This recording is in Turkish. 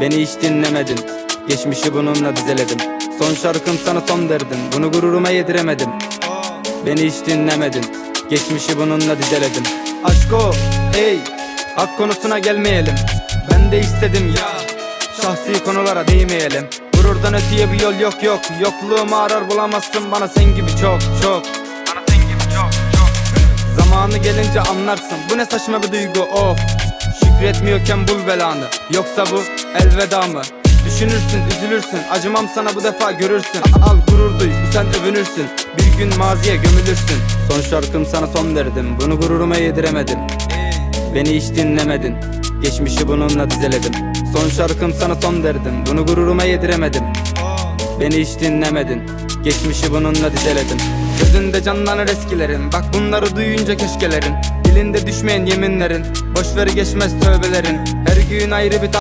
Beni hiç dinlemedin. Geçmişi bununla dizeledim. Son şarkım sana son derdim. Bunu gururuma yediremedim. Beni hiç dinlemedin. Geçmişi bununla dizeledim. Aşko ey. Hak konusuna gelmeyelim. Ben de istedim ya. Şahsi konulara değmeyelim. Gururdan öteye bir yol yok yok. Yokluğumu arar bulamazsın bana sen gibi çok çok. Bana sen gibi çok çok. Zamanı gelince anlarsın. Bu ne saçma bir duygu of Şükretmiyorken bul belanı. Yoksa bu elveda mı? Düşünürsün üzülürsün. Acımam sana bu defa görürsün. Al gurur duy sen övünürsün. Bir gün maziye gömülürsün. Son şarkım sana son derdim. Bunu gururuma yediremedim. Beni hiç dinlemedin. Geçmişi bununla dizeledim. Son şarkım sana son derdim. Bunu gururuma yediremedim. Beni hiç dinlemedin. Geçmişi bununla dizeledim. Gözünde canlanır eskilerin. Bak bunları duyunca keşkelerin. Dilinde düşmeyen yeminlerin Boşver geçmez tövbelerin. Her gün ayrı bir